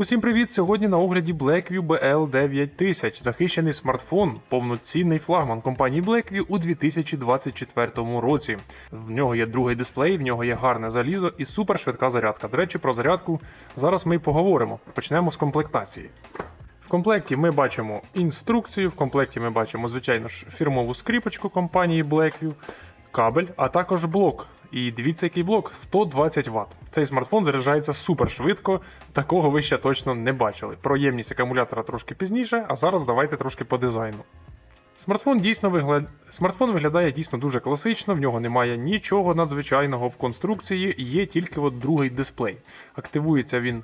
Усім привіт! Сьогодні на огляді Blackview BL9000, захищений смартфон, повноцінний флагман компанії Blackview у 2024 році. В нього є другий дисплей, в нього є гарне залізо і супершвидка зарядка. До речі, про зарядку зараз ми й поговоримо. Почнемо з комплектації. В комплекті ми бачимо інструкцію, в комплекті ми бачимо, звичайно ж, фірмову скріпочку компанії Blackview, кабель, а також блок. І дивіться, який блок 120 Вт. Цей смартфон заряджається супер швидко, такого ви ще точно не бачили. Проємність акумулятора трошки пізніше, а зараз давайте трошки по дизайну. Смартфон дійсно вигля... Смартфон виглядає дійсно дуже класично, в нього немає нічого надзвичайного в конструкції, є тільки от другий дисплей. Активується він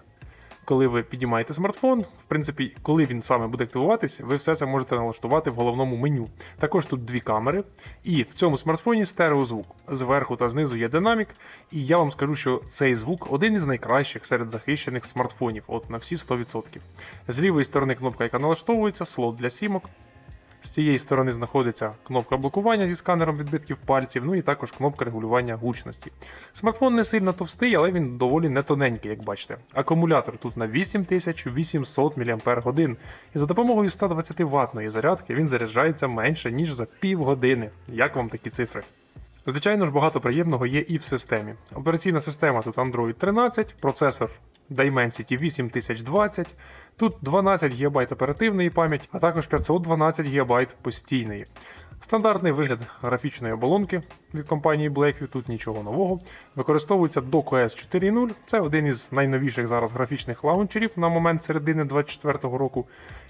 коли ви підіймаєте смартфон, в принципі, коли він саме буде активуватись, ви все це можете налаштувати в головному меню. Також тут дві камери, і в цьому смартфоні стереозвук. Зверху та знизу є динамік, і я вам скажу, що цей звук один із найкращих серед захищених смартфонів, от на всі 100%. З лівої сторони кнопка, яка налаштовується, слот для сімок. З цієї сторони знаходиться кнопка блокування зі сканером відбитків пальців, ну і також кнопка регулювання гучності. Смартфон не сильно товстий, але він доволі не тоненький, як бачите. Акумулятор тут на 8800 мАч, і за допомогою 120 ватної зарядки він заряджається менше, ніж за півгодини. Як вам такі цифри? Звичайно ж, багато приємного є і в системі. Операційна система тут Android 13, процесор Dimensity 8020, тут 12 ГБ оперативної пам'яті, а також 512 ГБ постійної. Стандартний вигляд графічної оболонки від компанії Blackview, тут нічого нового. Використовується DocOS 4.0, це один із найновіших зараз графічних лаунчерів на момент середини 2024 року.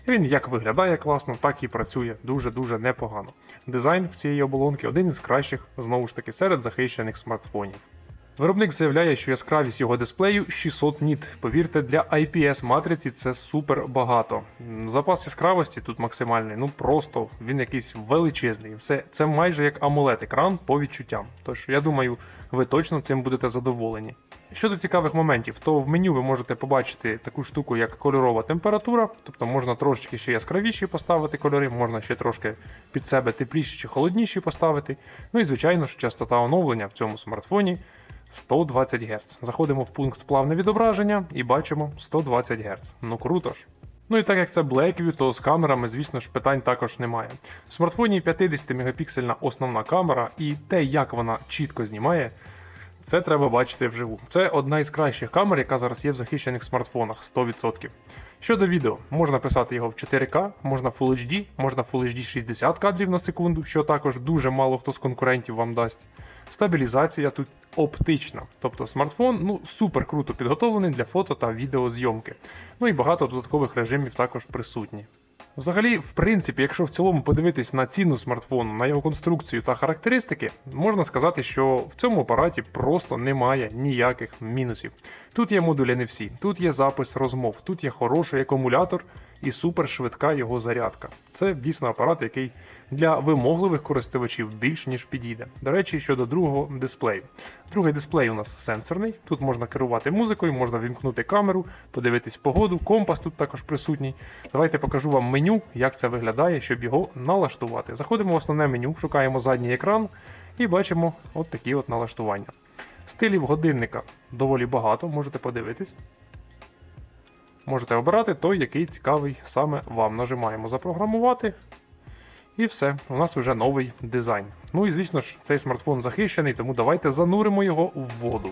Він як виглядає класно, так і працює дуже-дуже непогано. Дизайн в цієї оболонки один із кращих, знову ж таки, серед захищених смартфонів. Виробник заявляє, що яскравість його дисплею 600 ніт. Повірте, для IPS матриці це супер багато. Запас яскравості тут максимальний, ну просто він якийсь величезний. Все це майже як амулет екран по відчуттям. Тож я думаю, ви точно цим будете задоволені. Щодо цікавих моментів, то в меню ви можете побачити таку штуку, як кольорова температура, тобто можна трошки ще яскравіші поставити кольори, можна ще трошки під себе тепліші чи холодніші поставити. Ну і звичайно ж, частота оновлення в цьому смартфоні 120 Гц. Заходимо в пункт плавне відображення і бачимо 120 Гц. Ну круто ж. Ну і так як це Blackview, то з камерами, звісно ж, питань також немає. В смартфоні 50-мегапіксельна основна камера, і те, як вона чітко знімає, це треба бачити вживу. Це одна із кращих камер, яка зараз є в захищених смартфонах 100%. Щодо відео, можна писати його в 4К, можна Full HD, можна Full HD 60 кадрів на секунду, що також дуже мало хто з конкурентів вам дасть. Стабілізація тут оптична, тобто смартфон ну супер круто підготовлений для фото та відеозйомки. Ну і багато додаткових режимів також присутні. Взагалі, в принципі, якщо в цілому подивитись на ціну смартфону, на його конструкцію та характеристики, можна сказати, що в цьому апараті просто немає ніяких мінусів. Тут є модулі NFC, тут є запис розмов, тут є хороший акумулятор і супершвидка його зарядка. Це дійсно апарат, який для вимогливих користувачів більш ніж підійде. До речі, щодо другого дисплею. Другий дисплей у нас сенсорний. Тут можна керувати музикою, можна вімкнути камеру, подивитись погоду, компас тут також присутній. Давайте покажу вам меню, як це виглядає, щоб його налаштувати. Заходимо в основне меню, шукаємо задній екран і бачимо от такі от налаштування. Стилів годинника доволі багато, можете подивитись. Можете обирати той, який цікавий саме вам. Нажимаємо запрограмувати. І все, у нас вже новий дизайн. Ну і звісно ж, цей смартфон захищений, тому давайте зануримо його в воду.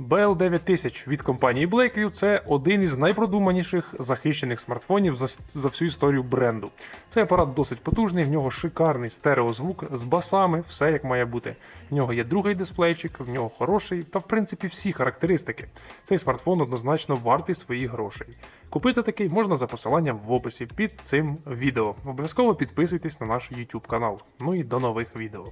BL9000 від компанії Blackview це один із найпродуманіших захищених смартфонів за, за всю історію бренду. Цей апарат досить потужний, в нього шикарний стереозвук з басами, все як має бути. В нього є другий дисплейчик, в нього хороший та в принципі всі характеристики. Цей смартфон однозначно вартий своїх грошей. Купити такий можна за посиланням в описі під цим відео. Обов'язково підписуйтесь на наш YouTube канал. Ну і до нових відео.